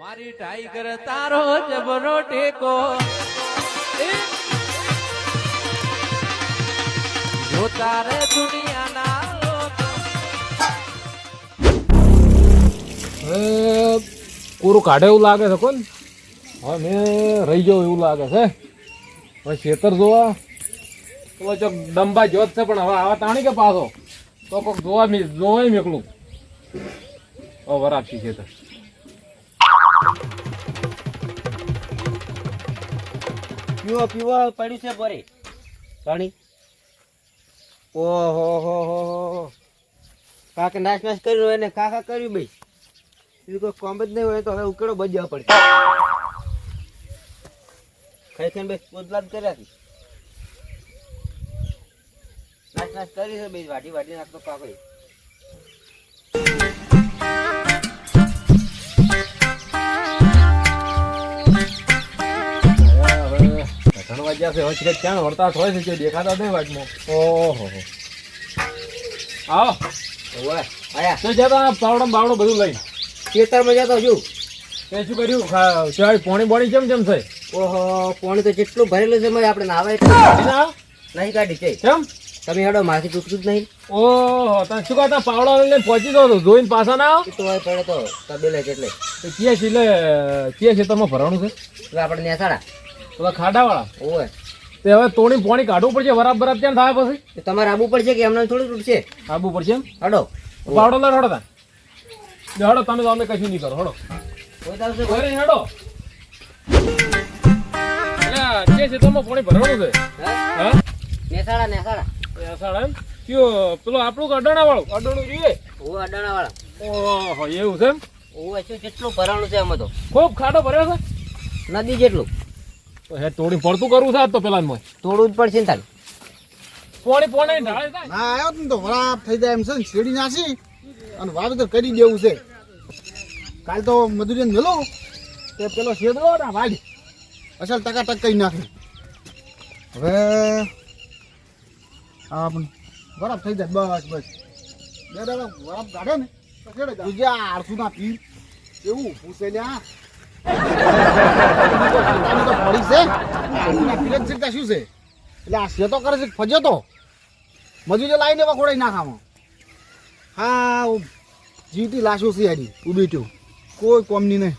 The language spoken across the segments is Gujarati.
મારી ટાઈગર તારો જબરો ટેકો. જો તારે દુનિયાના હવે પૂરું કાઢે એવું લાગે છે કોણ? હવે રહી જાઉં એવું લાગે છે. હવે ખેતર જોવા. તો ચોક ડંબા જોત છે, પણ હવે આવા તાણી કે પાછો? તો કોક જોવા જોવાય મેકલું. ઓ વરાપસી ખેતર. પીવો પીવો પડ્યું છે ભરે પાણી. ઓહો, હો હો હો કાકે નાશ નાશ કર્યું એને કાકા કર્યું ભાઈ બીજું કોઈ કોમ જ નહીં હોય તો હવે ઉકેડો બજવા પડે ખાઈ ખાઈને ભાઈ પોતલા જ કર્યા નાશ નાશ કરી છે ભાઈ વાટી વાટી નાખતો કાકો વાગ્યા છે છે ક્યાં વરસાદ હોય છે દેખાતા નહીં વાટમાં ઓહો. હો આવો આયા. તો જતા પાવડો બાવડો બધું લઈ ખેતરમાં તો છું તે શું કર્યું? ખા- ચાય પોણી બોણી કેમ કેમ છે ઓહો પોણી તો કેટલું ભરેલું છે આપણે નાવા ના? નહીં કાઢી છે કેમ? તમે હેડો માથી તૂટતું જ નહીં. ઓહો તમે શું કહેતા પાવડા લઈને પહોંચી દો જોઈને પાછા ના આવો. તો હોય પડે તો તબેલે એટલે તો કીએ છે એટલે ક્યાં છે તમે ભરવાનું છે? એટલે આપણે નેસાડા. પેલા ખાડાવાળા? ઓય. તે હવે તોડી પોણી કાઢવું પડશે વરાબ બરાબ ત્યાં થાય પછી? તમારે આબુ પડશે કે એમને થોડું તૂટશે આબુ પડશે એમ? હડો. પાવડો લઈને હડો તા હડો તમે તો અમે કશું નહીં કરો હડો. હડો. કે છે તમે પોણી ભરવાનું છે? હા? નેસાડા નેસાડા. એમ? કયો પેલો આપણું અડાણા વાળું અડાણું જોઈએ. ઓવે અડાણા વાળા ઓહો એવું છે એમ? ઓવે શું જેટલું ભરાણું છે આમાં તો? ખૂબ ખાડો ભર્યો છે? નદી જેટલું. હે તોડી પડતું કરવું છે તો પેલા મોય. થોડું જ પડશે ને તારે. પોણી પોણી ઢાળે ના આવ્યો ને તો વરાપ થઈ જાય એમ છે ને શેરડી નાસી અને વાવેતર કરી દેવું છે. કાલ તો મજૂરી મેલો તે પેલો છેડો ના વાડી અસલ ટકા ટક કરી નાખે. હવે હા પણ વરાપ થઈ જાય બસ બસ. બે દાડા વરાપ કાઢે ને તો છેડે આળસુ ના પીર એવું પૂછે લ્યા. શું છે? એટલે આ શેતો કરે છે ફજ્યો તો? મજૂરી લાવી લેવા ખોડાઈ નાખામાં હા જીવતી લાશો છે આની ઊભી ટ્યું કોઈ કોમની નહીં.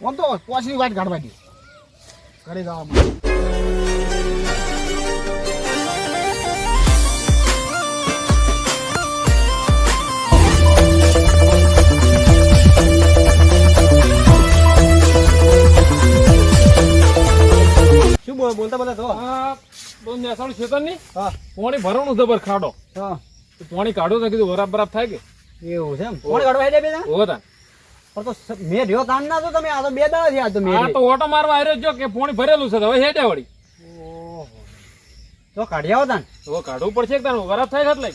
આમ તો પોચની વાત કાઢવાની ઘરે જવામાં શું બોલતા બોલતા તો. હા બહુ ખેતરની હા. પોણી ભરવાનું જબર ખાડો. હા. તો પોણી કાઢો તો કીધું વરાબ બરાબ થાય કે? એવું છે એમ. પોણી કાઢવા બે જણા? ઓહો તા પણ તો મેં રહ્યો તાન ના તો તમે આ તો બે દાડા થયા તો મેં આ તો ઓટો મારવા આવ્યો જો કે પોણી ભરેલું છે તો હવે હેડે વળી. તો કાઢી આવો તાન. હવે કાઢવું પડશે તાન? વરાબ થાય એટલે.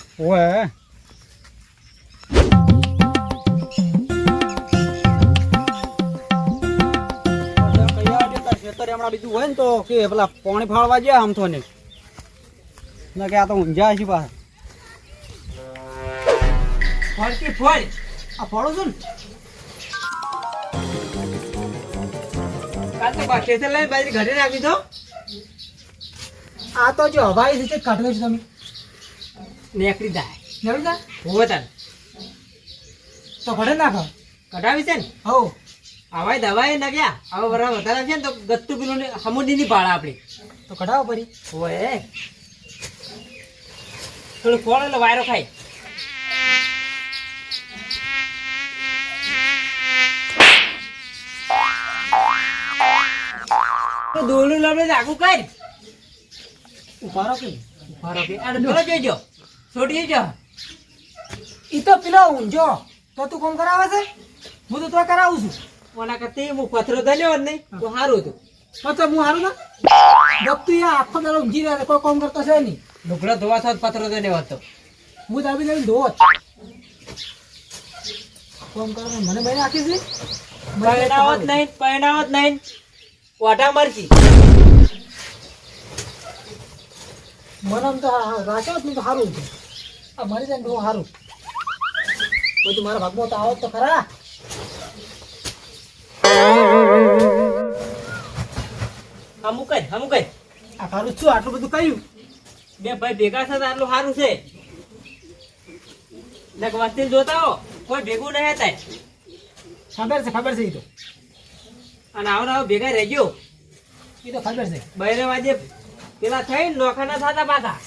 ઓએ બીજું હોય ને તો કે પેલા પાણી ફાળવા જાય આમ તો ને. કે આ તો ઊંઝા છે પાછા. ફળતી ફળ આ ફળો છું ને. ઘરે નાખી દો આ તો જો હવાઈ રીતે કાઢવે છે તમે. નેકડી દાય નેકડી દાય હોવે તાન તો ઘરે નાખો. કઢાવી છે ને? હો હવાઈ દવાઈ નાખ્યા હવે વરા વધારે છે ને તો ગત્તુ પેલું ને ભાડા આપણી. તો કઢાવો પરી. હોય થોડું ફળ એટલે વાયરો ખાય. તો દોરડું લડે આગું કર. ઉભારો કે. ઉભારો કે. આ પેલો જોઈજો છોડી જો. ઈ તો પેલો ઊંજો તો તું કોમ કરાવે છે? હું તો તો કરાવું છું. ઓના કરતી હું પથરો ધન્યો જ નહીં તો સારું હતું. મતલબ હું સારું ના? ભક્તિ આ આખો દાડો ઊંઘી રહ્યા કોઈ કોમ કરતો છે નહીં. લુગડો ધોવા થાત પથરો ધન્યો હતો હું દાબી દાબી ધોત કોમ કરવા મને ભાઈ નાખી છે? પહેણાવત નહીં પહેણાવત નહીં. વાટા મરજી મને તો રાખ્યો જ તો સારું છે આ મરી જાય તો સારું બધું મારા ભાગમાં તો આવો તો ખરા. અમુક જ અમુક જ. આ તારું શું આટલું બધું કર્યું? બે ભાઈ ભેગા થતા આટલું સારું છે. નક વસ્તી જોતા હો કોઈ ભેગું નહીં થાય. ખબર છે ખબર છે એ તો. અને આવો ને આવો ભેગા રહેજો એ તો ખબર છે. બહેરે વાજે પેલા થઈ નોખા ના થતા પાછા.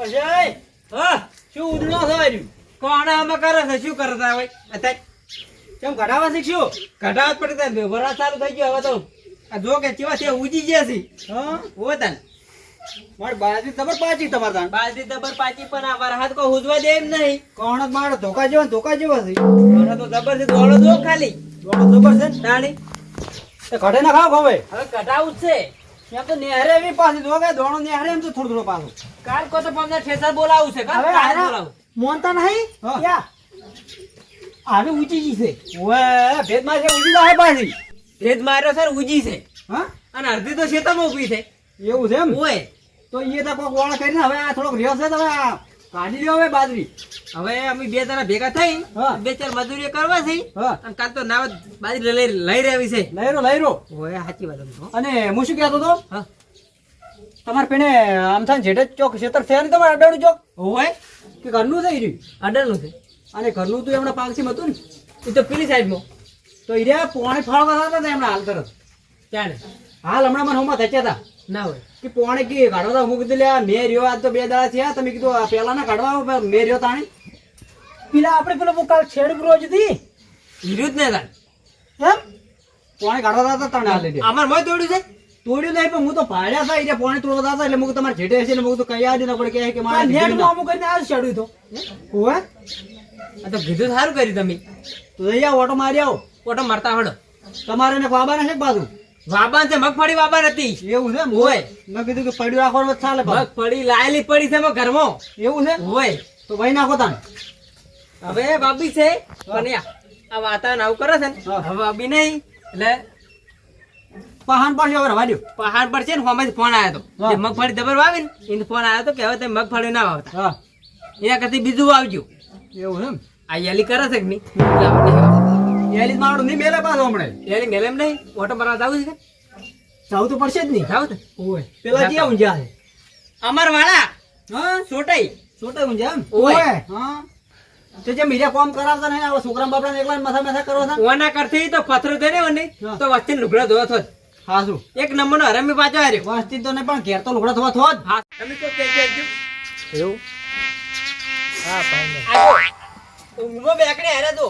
અજય હા શું ઉડલો થવાયું કોણ આમાં કરે છે? શું કરતા હોય? અત્યારે? કેમ ઘટાવા શીખશું? કઢાવત પડી ત્યાં. વરસાદ ચાલુ થઈ ગયો હવે તો આ જો કે કેવા છે ઉજી ગયા છે. હા? ઓ તન. મારી પાછી તમારે તાણ બાલદી દબર પાછી પણ આ વરસાદ કોઈ હુજવા દે એમ નહીં. કોણ મારો ધોકા જેવા ધોકા જેવો છે. તો છે દોડો ખાલી. દોડો છે ને? તાણી. ખાવ હવે. હવે કઢાવું જ છે. તો નેહરે એવી પાછી ધોકે દોણો નેહરે એમ તો થોડું થોડું પાછું. કાલ કો તો પમને ઠેસર બોલાવું છે કાલ બોલાવું. મોનતા નહીં? હા. આવી ઊંચી છે. ઓએ છે ઊંચી જાય પાછી. ભેદ માર્યો છે ને ઉજી છે. હા? અને અડધી તો ખેતરમાં ઊભી છે. એવું છે એમ? ઓય તો એ તો કોક વાળ કરીને હવે આ થોડોક રહ્યો છે હવે કાઢી લ્યો હવે બાજરી. હવે અમે બે જણા ભેગા થઈ. બે ચાર મજૂરી કરવા છે. હા. અને કાલ તો નાવ બાજરી લઈ લઈ રહેવી છે. લઈરો લઈરો ઓય સાચી વાત. અને હું શું કહેતો તો હા. તમારે પેણે આમ થાય જેઠે ચોક ક્ષેત્ર છે ને તમારે અડાણું ચોક? હોય. કે ઘરનું થઈ રહ્યું? અડાણું છે. અને ઘરનું તો પાક છે હતું ને. એ તો પેલી સાઈડમાં. તો ઈ રહ્યા પોણે ફાળવા હતા ને એમણે હાલ તરત ત્યાં હાલ હમણાં મને હોમાં થચ્યા હતા ના હોય. કે પોણે કે કાઢવા હતા હું કીધું લ્યા મેં રહ્યો આજ તો બે દાડા થયા તમે કીધું આ પહેલા ના કાઢવા મેં રહ્યો તાણે. પેલા આપણે પેલો કાલ છેડ રોજ હતી. હીરું જ ને તાણે. એમ? પોણે કાઢવા હતા તાણે હાલ અમારે મોય તોડ્યું છે? તોડ્યું નહીં પણ હું તો ભાડ્યા હતા એટલે પોણે તોડવા હતા એટલે મુક તમારે જેઠે હશે એટલે મુક તો કઈ યાદ ન પડે કે મારે નેટમાં અમુક કરીને આ ચડ્યું તો હોવે? આ તો કીધું સારું કર્યું તમે. તો અહીંયા ઓટો મારી આવો. ઓટો મારતા હડો. તમારે ને બાબા છે બાજુ? વાબાન છે મગફળી વાબાન હતી. એવું છે હોય. મેં કીધું કે પડ્યું રાખો ચાલે મગફળી લાયેલી પડી છે ઘરમાં. એવું છે? હોય. તો ભાઈ નાખો તાણ. હવે બાબી છે. પણ આ વાતાવરણ આવું કરે છે ને હવે બાબી નહીં. એટલે પહાણ પર છે રવા પર છે ને હોમાંથી ફોન આવ્યો હતો મગફળી દબર વાવી ને એને ફોન આવ્યો હતો કે હવે તમે મગફળી ના વાવતા. હા. એના કરતી બીજું વાવજો. એવું છે એમ? આ યલી કરે છે કે નહીં? એલી મારું નહીં મેલે પાછો હમણે. એલી મેલે એમ નહીં? ઓટો મારવા જવું છે જવું તો પડશે જ નહીં. જાવ તો. ઓય. પેલા ક્યાં ઊંઝા છે? અમર વાળા? હા? છોટાઈ. છોટાઈ ઊંઝા એમ? ઓય. હા? તે જે મીડિયા કોમ કરાવતા નહીં આવા છોકરા બાપડા એકલા મથા ઓના કરતી તો પથરો હોય ને હા. તો વચ્ચે લુગડા ધોવા થો હા શું? એક નંબરનો હરામી પાછો હાર્યો. વસ્તી તો ને પણ ઘેર તો લુગડા થવા થો હા. તમે તો કહેજો કહેજો. એવું? હા પાણી ઊંઘમાં બેકડે હારે તો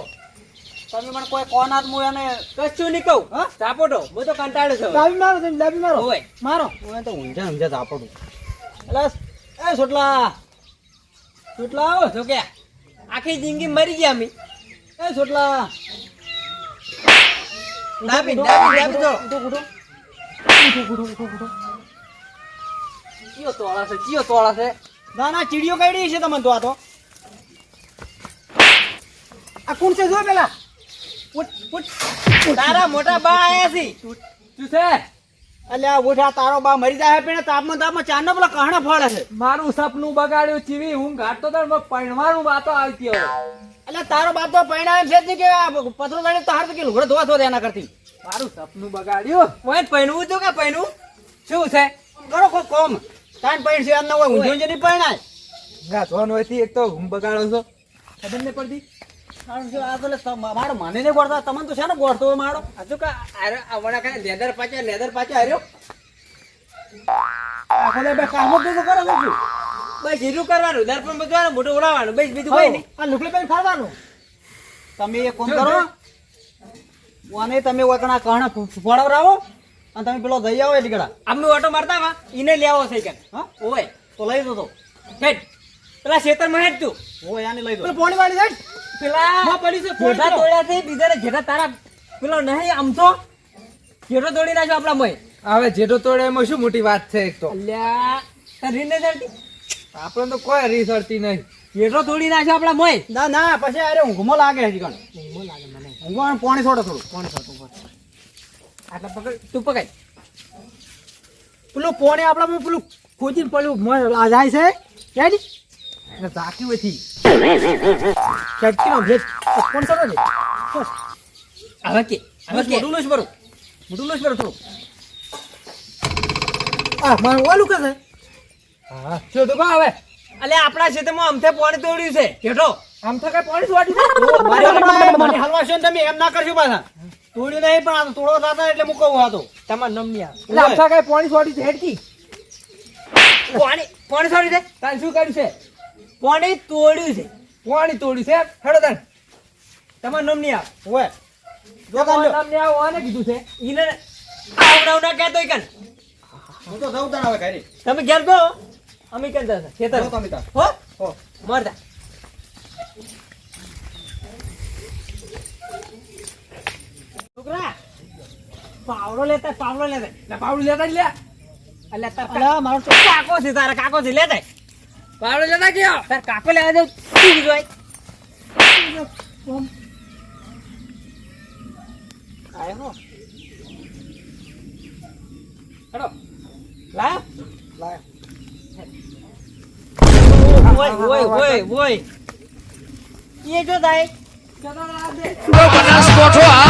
તમે મને કોઈ કોના હાથ મું એને કશું નહીં કહું. હા? ચાપોટો હું તો કંટાળ્યો છું. ડાબી મારો તમે ડાબી મારો. હોય મારો. હું તો ઊંઝા ઊંઝા તાપડું એટલે એ છોટલા છોટલા આવો છો કે. આખી જિંદગી મરી ગયા અમે. એ છોટલા ડાબી ડાબી ડાબી તો ઉઠો, ઉઠો. કયો તોળા છે કયો તોળા છે? ના ના ચીડીઓ કાઢી છે તમને તો આ તો. આ કોણ છે જો પેલા? ઉઠ, ઉઠ. તારા મોટા બા આયા છે. શું છે? અલ્યા ઉઠ આ તારો બા મરી જાય પેણે તાપમાં તાપમાં ચાંદનો પેલા કહણા ફળે છે. મારું સપનું બગાડ્યું ચીવી હું ગાતો તો ને પૈણવાનું વાતો આવતી હવે. અલ્યા તારો બાપ તો પરણાય એમ છે જ નહીં કે પથરો વાળી તો હાર તો કે લુગડો ધોવા ધોવા એના કરતી. મારું સપનું બગાડ્યું? કોઈ પૈણવું તો કે પૈણવું શું છે? કરો કોઈ કોમ. તાન પૈણ છે એમ ના હોય ઊંધું જ નહીં પૈણાય. ગાંઠવાનું હોય એક તો હું બગાડો છો. ખબર નહીં પડતી? મારો મને નહીં ગોળતા તમને તો છે ને ગોળતો હોય મારો. હજુ કા આવડા કાંઈ લેદર પાછા લેદર પાછા હર્યો. આખો બે કામ જ કરો છો? બસ હીરું કરવાનું? દર્પણ બધવાનું મોટું ઉડાવવાનું. બસ બીજું કઈ નહીં. આ લુકડી પેન ફાડવાનું. તમે એક કામ કરો. અને તમે ઓકણા કહણા ફોડાવરાવો અને તમે પેલો દઈ આવો એટલે અમે ઓટો મારતા વા ઈને લેવો છે કે હા? ઓય તો લઈ દો તો હેડ. પેલા ખેતરમાં હેડ તું. ઓય આને લઈ દો. પોણી વાળી સાઈડ પેલા માં પડી છે, ફોન જેઠા કરો. તોડ્યા છે બીજાને જેઠા તારા પેલો નહીં આમ તો. જેઠો તોડી નાખ્યો આપણા મય હવે જેટો તોડે એમાં શું મોટી વાત છે એક તો. અલ્યા તાર રીત નહીં ચડતી? આપણે તો કોઈ રીસરતી નહીં. જેઠો તોડી નાખ્યો આપણા મય ના ના પછી અરે ઊંઘમાં લાગે હજી કણ. ઊંઘમાં પાણી છોડે થોડું. કોણ છો તું આટલા પકડ તું પકડ. પેલું પોણે આપણા પેલું મ- આ જાય છે. ઝાંકી ચટકીનો કોણ સડો છે. હવે કે બસ મોઢું ભરો મોઢું લોસ ભરો થોડું. આ મારું ઓલું કે છે? હા. શું તું કહો હવે. અલે આપણા ખેતરમાં અમથે પાણી તોડ્યું છે. કેટો તો કઈ પાણી છે મને હલવાશો ને તમે એમ ના કરશો પાછા. તોડ્યું નહીં પણ આમ તોડો થતા એટલે મૂકવું હતો નમ્યા તમાર નમ એટલે અમથે કઈ પાણી વાટી છે હેડકી. પાણી પાણી તોડી છે? કાલ શું કર્યું છે? પાણી તોડ્યું છે. પાણી તોડ્યું છે? હેડો તને તમાર નામ નહીં આવે. હોય જો નામ તમને આવું આને કીધું છે. ઈને આવડાવ ના કહેતો કન હું તો જઉં તને હવે ઘરે તમે ઘેર ગો અમે કેમ જશે ખેતર. હો તમે. હો? હો. મરતા. છોકરા પાવડો લેતા પાવડો લેતા. એટલે પાવડું લેતા લે. અલ્યા તાર મારો તો કાકો છે તારા કાકો છે લેતા પાવડું જતા ગયો. તાર કાકો લેવા દે તું જોઈ? આયો હેડો. લાયો. લાય. ઓય ઓય ઓય ઓય. એ જો દાય ચલો આ દે બનાસકોઠો આ